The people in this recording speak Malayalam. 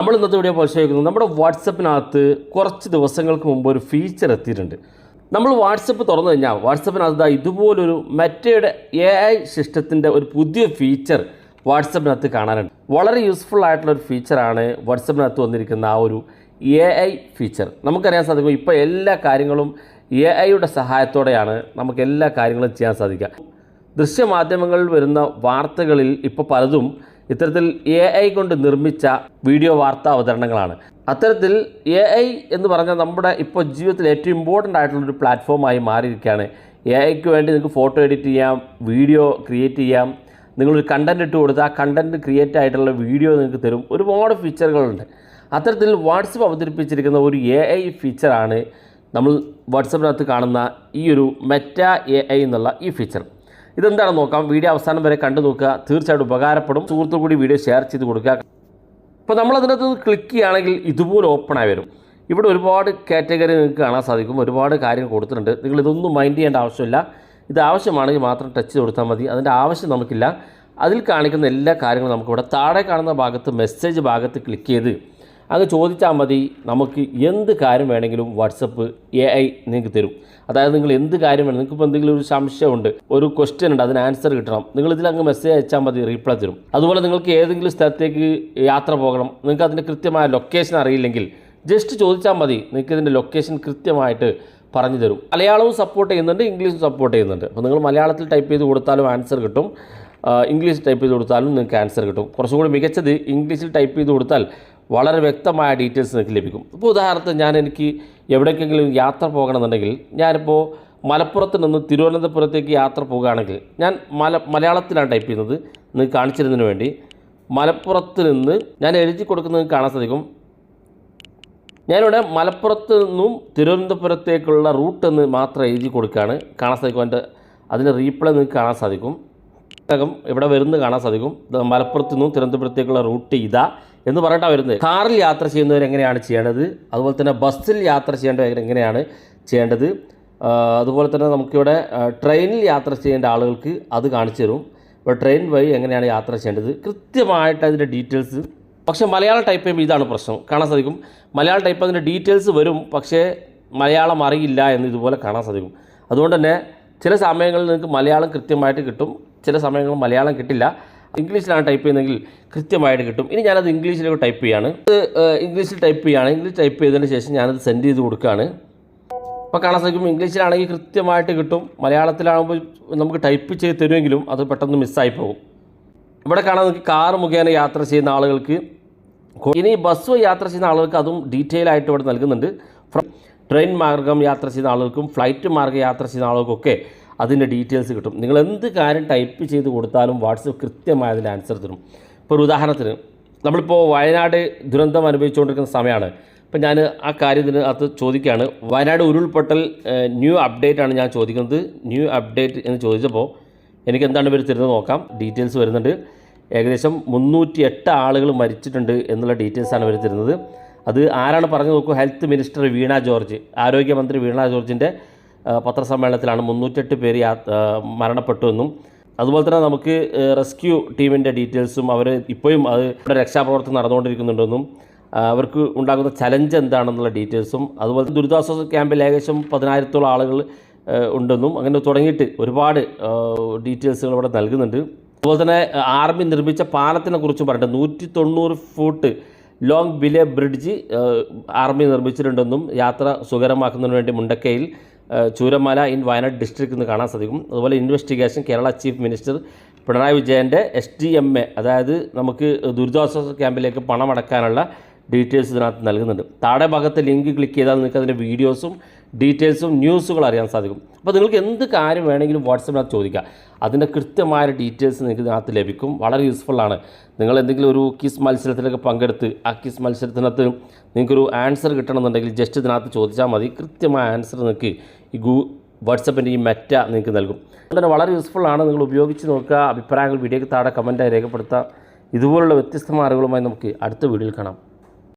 നമ്മൾ ഇന്നത്തെ വീഡിയോ പരിശോധിക്കുന്നത് നമ്മുടെ വാട്സപ്പിനകത്ത് കുറച്ച് ദിവസങ്ങൾക്ക് മുമ്പ് ഒരു ഫീച്ചർ എത്തിയിട്ടുണ്ട്. നമ്മൾ വാട്സപ്പ് തുറന്നു കഴിഞ്ഞാൽ വാട്സപ്പിനകത്ത് ഇതുപോലൊരു മെറ്റയുടെ എ ഐ സിസ്റ്റത്തിന്റെ ഒരു പുതിയ ഫീച്ചർ വാട്സപ്പിനകത്ത് കാണാനുണ്ട്. വളരെ യൂസ്ഫുൾ ആയിട്ടുള്ള ഒരു ഫീച്ചറാണ് വാട്സപ്പിനകത്ത് വന്നിരിക്കുന്ന ആ ഒരു എ ഐ ഫീച്ചർ നമുക്കറിയാൻ സാധിക്കും ഇപ്പോൾ എല്ലാ കാര്യങ്ങളും എ ഐയുടെ സഹായത്തോടെയാണ് നമുക്ക് എല്ലാ കാര്യങ്ങളും ചെയ്യാൻ സാധിക്കുക. ദൃശ്യമാധ്യമങ്ങളിൽ വരുന്ന വാർത്തകളിൽ ഇപ്പോൾ പലതും ഇത്തരത്തിൽ എ ഐ കൊണ്ട് നിർമ്മിച്ച വീഡിയോ വാർത്താ അവതരണങ്ങളാണ്. അത്തരത്തിൽ എ ഐ എന്ന് പറഞ്ഞാൽ നമ്മുടെ ഇപ്പോൾ ജീവിതത്തിൽ ഏറ്റവും ഇമ്പോർട്ടന്റ് ആയിട്ടുള്ളൊരു പ്ലാറ്റ്ഫോമായി മാറിയിരിക്കുകയാണ്. എ ഐക്ക് വേണ്ടി നിങ്ങൾക്ക് ഫോട്ടോ എഡിറ്റ് ചെയ്യാം വീഡിയോ ക്രിയേറ്റ് ചെയ്യാം. നിങ്ങളൊരു കണ്ടന്റ് ഇട്ട് കൊടുത്താൽ ആ കണ്ടന്റ് ക്രിയേറ്റ് ആയിട്ടുള്ള വീഡിയോ നിങ്ങൾക്ക് തരും. ഒരുപാട് ഫീച്ചറുകളുണ്ട് അത്തരത്തിൽ വാട്സപ്പ് അവതരിപ്പിച്ചിരിക്കുന്ന ഒരു എ ഐ ഫീച്ചറാണ് നമ്മൾ വാട്സപ്പിനകത്ത് കാണുന്ന ഈ ഒരു മെറ്റ എ ഐ എന്നുള്ള ഈ ഫീച്ചർ ഇതെന്താണെന്ന് നോക്കാം? വീഡിയോ അവസാനം വരെ കണ്ടു നോക്കുക. തീർച്ചയായിട്ടും ഉപകാരപ്പെടും. സുഹൃത്തു കൂടി വീഡിയോ ഷെയർ ചെയ്ത് കൊടുക്കുക. അപ്പോൾ നമ്മൾ അതിനകത്ത് ക്ലിക്ക് ചെയ്യുകയാണെങ്കിൽ ഇതുപോലെ ഓപ്പണായി വരും. ഇവിടെ ഒരുപാട് കാറ്റഗറി നിങ്ങൾക്ക് കാണാൻ സാധിക്കും. ഒരുപാട് കാര്യങ്ങൾ കൊടുത്തിട്ടുണ്ട്. നിങ്ങൾ ഇതൊന്നും മൈൻഡ് ചെയ്യേണ്ട ആവശ്യമില്ല. ഇത് ആവശ്യമാണെങ്കിൽ മാത്രം ടച്ച് കൊടുത്താൽ മതി. അതിന്റെ ആവശ്യം നമുക്കില്ല. അതിൽ കാണിക്കുന്ന എല്ലാ കാര്യങ്ങളും നമുക്കിവിടെ താഴെ കാണുന്ന ഭാഗത്ത് മെസ്സേജ് ഭാഗത്ത് ക്ലിക്ക് ചെയ്ത് അങ്ങ് ചോദിച്ചാൽ മതി നമുക്ക് എന്ത് കാര്യം വേണമെങ്കിലും വാട്സപ്പ് എ ഐ നിങ്ങൾക്ക് തരും. അതായത് നിങ്ങൾ എന്ത് കാര്യം വേണം നിങ്ങൾക്ക് ഇപ്പോൾ എന്തെങ്കിലും ഒരു സംശയമുണ്ട് ഒരു ക്വസ്റ്റ്യൻ ഉണ്ട് അതിന് ആൻസർ കിട്ടണം നിങ്ങൾ ഇതിൽ അങ്ങ് മെസ്സേജ് അയച്ചാൽ മതി റീപ്ലൈ തരും. അതുപോലെ നിങ്ങൾക്ക് ഏതെങ്കിലും സ്ഥലത്തേക്ക് യാത്ര പോകണം നിങ്ങൾക്ക് അതിന്റെ കൃത്യമായ ലൊക്കേഷൻ അറിയില്ലെങ്കിൽ ജസ്റ്റ് ചോദിച്ചാൽ മതി നിങ്ങൾക്ക് ഇതിന്റെ ലൊക്കേഷൻ കൃത്യമായിട്ട് പറഞ്ഞു തരും. മലയാളവും സപ്പോർട്ട് ചെയ്യുന്നുണ്ട് ഇംഗ്ലീഷും സപ്പോർട്ട് ചെയ്യുന്നുണ്ട്. അപ്പോൾ നിങ്ങൾ മലയാളത്തിൽ ടൈപ്പ് ചെയ്ത് കൊടുത്താലും ആൻസർ കിട്ടും ഇംഗ്ലീഷ് ടൈപ്പ് ചെയ്ത് കൊടുത്താലും നിങ്ങൾക്ക് ആൻസർ കിട്ടും. കുറച്ചും കൂടി മികച്ചത് ഇംഗ്ലീഷിൽ ടൈപ്പ് ചെയ്ത് കൊടുത്താൽ വളരെ വ്യക്തമായ ഡീറ്റെയിൽസ് നിങ്ങൾക്ക് ലഭിക്കും. ഇപ്പോൾ ഉദാഹരണത്തിന് ഞാൻ എനിക്ക് എവിടേക്കെങ്കിലും യാത്ര പോകണമെന്നുണ്ടെങ്കിൽ ഞാനിപ്പോൾ മലപ്പുറത്ത് നിന്ന് തിരുവനന്തപുരത്തേക്ക് യാത്ര പോകുകയാണെങ്കിൽ ഞാൻ മല മലയാളത്തിലാണ് ടൈപ്പ് ചെയ്യുന്നത്. നിങ്ങൾക്ക് കാണിച്ചിരുന്നതിന് വേണ്ടി മലപ്പുറത്ത് നിന്ന് ഞാൻ എഴുതി കൊടുക്കുന്നത് കാണാൻ സാധിക്കും. ഞാനിവിടെ മലപ്പുറത്ത് നിന്നും തിരുവനന്തപുരത്തേക്കുള്ള റൂട്ട് എന്ന് മാത്രം എഴുതി കൊടുക്കുകയാണ്. കാണാൻ സാധിക്കും അതിന്റെ അതിന്റെ റീപ്ലൈ നിങ്ങൾക്ക് കാണാൻ സാധിക്കും. ഇവിടെ വരുന്നത് കാണാൻ സാധിക്കും. മലപ്പുറത്ത് നിന്നും തിരുവനന്തപുരത്തേക്കുള്ള റൂട്ട് ഇതാ. എന്ന് പറഞ്ഞിട്ടാണ് വരുന്നത്. കാറിൽ യാത്ര ചെയ്യുന്നവർ എങ്ങനെയാണ് ചെയ്യേണ്ടത്? അതുപോലെ തന്നെ ബസ്സിൽ യാത്ര ചെയ്യേണ്ടവർ എങ്ങനെയാണ് ചെയ്യേണ്ടത്? അതുപോലെ തന്നെ നമുക്കിവിടെ ട്രെയിനിൽ യാത്ര ചെയ്യേണ്ട ആളുകൾക്ക് അത് കാണിച്ചു തരും. ഇപ്പോൾ ട്രെയിൻ വഴി എങ്ങനെയാണ് യാത്ര ചെയ്യേണ്ടത്? കൃത്യമായിട്ട് അതിന്റെ ഡീറ്റെയിൽസ്. പക്ഷേ മലയാളം ടൈപ്പ് ചെയ്യുമ്പോൾ ഇതാണ് പ്രശ്നം. കാണാൻ സാധിക്കും. മലയാളം ടൈപ്പ് അതിന്റെ ഡീറ്റെയിൽസ് വരും. പക്ഷേ മലയാളം അറിയില്ല എന്ന് ഇതുപോലെ കാണാൻ സാധിക്കും. അതുകൊണ്ട് തന്നെ ചില സമയങ്ങളിൽ നിങ്ങൾക്ക് മലയാളം കൃത്യമായിട്ട് കിട്ടും. ചില സമയങ്ങളിൽ മലയാളം കിട്ടില്ല. ഇംഗ്ലീഷിലാണ് ടൈപ്പ് ചെയ്യുന്നതെങ്കിൽ കൃത്യമായിട്ട് കിട്ടും. ഇനി ഞാനത് ഇംഗ്ലീഷിലേക്ക് ടൈപ്പ് ചെയ്യാണ്. ഇത് ഇംഗ്ലീഷിൽ ടൈപ്പ് ചെയ്യുകയാണ്. ഇംഗ്ലീഷ് ടൈപ്പ് ചെയ്തതിന് ശേഷം ഞാനത് സെൻഡ് ചെയ്ത് കൊടുക്കുകയാണ്. അപ്പോൾ കാണാൻ സാധിക്കും ഇംഗ്ലീഷിലാണെങ്കിൽ കൃത്യമായിട്ട് കിട്ടും. മലയാളത്തിലാകുമ്പോൾ നമുക്ക് ടൈപ്പ് ചെയ്ത് തരുമെങ്കിലും അത് പെട്ടെന്ന് മിസ്സായി പോകും. ഇവിടെ കാണാൻ നിങ്ങൾക്ക് കാർ മുഖേന യാത്ര ചെയ്യുന്ന ആളുകൾക്ക് ഇനി ബസ് യാത്ര ചെയ്യുന്ന ആളുകൾക്ക് അതും ഡീറ്റെയിൽ ആയിട്ട് ഇവിടെ നൽകുന്നുണ്ട്. ട്രെയിൻ മാർഗം യാത്ര ചെയ്യുന്ന ആളുകൾക്കും ഫ്ലൈറ്റ് മാർഗം യാത്ര ചെയ്യുന്ന ആളുകൾക്കൊക്കെ അതിന്റെ ഡീറ്റെയിൽസ് കിട്ടും. നിങ്ങൾ എന്ത് കാര്യം ടൈപ്പ് ചെയ്ത് കൊടുത്താലും വാട്സപ്പ് കൃത്യമായ അതിന്റെ ആൻസർ തരും. ഇപ്പോൾ ഒരു ഉദാഹരണത്തിന് നമ്മളിപ്പോൾ വയനാട് ദുരന്തം അനുഭവിച്ചുകൊണ്ടിരിക്കുന്ന സമയമാണ് ഇപ്പം ഞാൻ ആ കാര്യത്തിന് അത് ചോദിക്കുകയാണ്. വയനാട് ഉരുൾപൊട്ടൽ ന്യൂ അപ്ഡേറ്റ് ആണ് ഞാൻ ചോദിക്കുന്നത്. ന്യൂ അപ്ഡേറ്റ് എന്ന് ചോദിച്ചപ്പോൾ എനിക്ക് എന്താണ് ഇവർ തരുന്നത് നോക്കാം. ഡീറ്റെയിൽസ് വരുന്നുണ്ട്. ഏകദേശം മുന്നൂറ്റി എട്ട് ആളുകൾ മരിച്ചിട്ടുണ്ട് എന്നുള്ള ഡീറ്റെയിൽസാണ് ഇവർ തരുന്നത്. അത് ആരാണ് പറഞ്ഞു നോക്കൂ? ഹെൽത്ത് മിനിസ്റ്റർ വീണ ജോർജ് ആരോഗ്യമന്ത്രി വീണ ജോർജിന്റെ പത്രസമ്മേളനത്തിലാണ് മുന്നൂറ്റെട്ട് പേര് മരണപ്പെട്ടു എന്നും. അതുപോലെ തന്നെ നമുക്ക് റെസ്ക്യൂ ടീമിന്റെ ഡീറ്റെയിൽസും അവർ ഇപ്പോഴും അത് രക്ഷാപ്രവർത്തനം നടന്നുകൊണ്ടിരിക്കുന്നുണ്ടെന്നും അവർക്ക് ഉണ്ടാകുന്ന ചലഞ്ച് എന്താണെന്നുള്ള ഡീറ്റെയിൽസും അതുപോലെ ദുരിതാശ്വാസ ക്യാമ്പിൽ ഏകദേശം പതിനായിരത്തോളം ആളുകൾ ഉണ്ടെന്നും അങ്ങനെ തുടങ്ങിയിട്ട് ഒരുപാട് ഡീറ്റെയിൽസുകൾ ഇവിടെ നൽകുന്നുണ്ട്. അതുപോലെ തന്നെ ആർമി നിർമ്മിച്ച പാലത്തിനെ കുറിച്ചും പറഞ്ഞിട്ട് നൂറ്റി തൊണ്ണൂറ് foot long Bailey bridge army നിർമ്മിച്ചിട്ടുണ്ടെന്നും യാത്ര സുഖകരമാക്കുന്നതിന് വേണ്ടി മുണ്ടക്കയിൽ ചൂരമല ഇൻ വയനാട് ഡിസ്ട്രിക്ട് എന്ന് കാണാൻ സാധിക്കും. അതുപോലെ investigation Kerala chief minister Pinarayi വിജയന്റെ എസ് ഡി എം എ അതായത് നമുക്ക് ദുരിതാശ്വാസ ക്യാമ്പിലേക്ക് പണം അടക്കാനുള്ള ഡീറ്റെയിൽസ് ഇതിനകത്ത് നൽകുന്നുണ്ട്. താഴെ ഭാഗത്ത് ലിങ്ക് ക്ലിക്ക് ചെയ്താൽ നിങ്ങൾക്ക് അതിന്റെ വീഡിയോസും ഡീറ്റെയിൽസും ന്യൂസുകൾ അറിയാൻ സാധിക്കും. അപ്പോൾ നിങ്ങൾക്ക് എന്ത് കാര്യം വേണമെങ്കിലും വാട്സപ്പിനകത്ത് ചോദിക്കുക അതിന്റെ കൃത്യമായ ഡീറ്റെയിൽസ് നിങ്ങൾക്ക് ഇതിനകത്ത് ലഭിക്കും. വളരെ യൂസ്ഫുള്ളാണ് നിങ്ങൾ എന്തെങ്കിലും ഒരു കിസ് മത്സരത്തിലൊക്കെ പങ്കെടുത്ത് ആ കിസ് മത്സരത്തിനകത്ത് നിങ്ങൾക്കൊരു ആൻസർ കിട്ടണമെന്നുണ്ടെങ്കിൽ ജസ്റ്റ് ഇതിനകത്ത് ചോദിച്ചാൽ മതി. കൃത്യമായ ആൻസർ നിങ്ങൾക്ക് ഈ ഗൂ വാട്സപ്പിന്റെ ഈ മെറ്റ നിങ്ങൾക്ക് നൽകും. അതുകൊണ്ട് വളരെ യൂസ്ഫുള്ളാണ് നിങ്ങൾ ഉപയോഗിച്ച് നോക്കുക അഭിപ്രായങ്ങൾ വീഡിയോയ്ക്ക് താഴെ കമന്റായി രേഖപ്പെടുത്താം ഇതുപോലുള്ള വ്യത്യസ്തമായ അറിവുകളുമായി നമുക്ക് അടുത്ത വീഡിയോയിൽ കാണാം.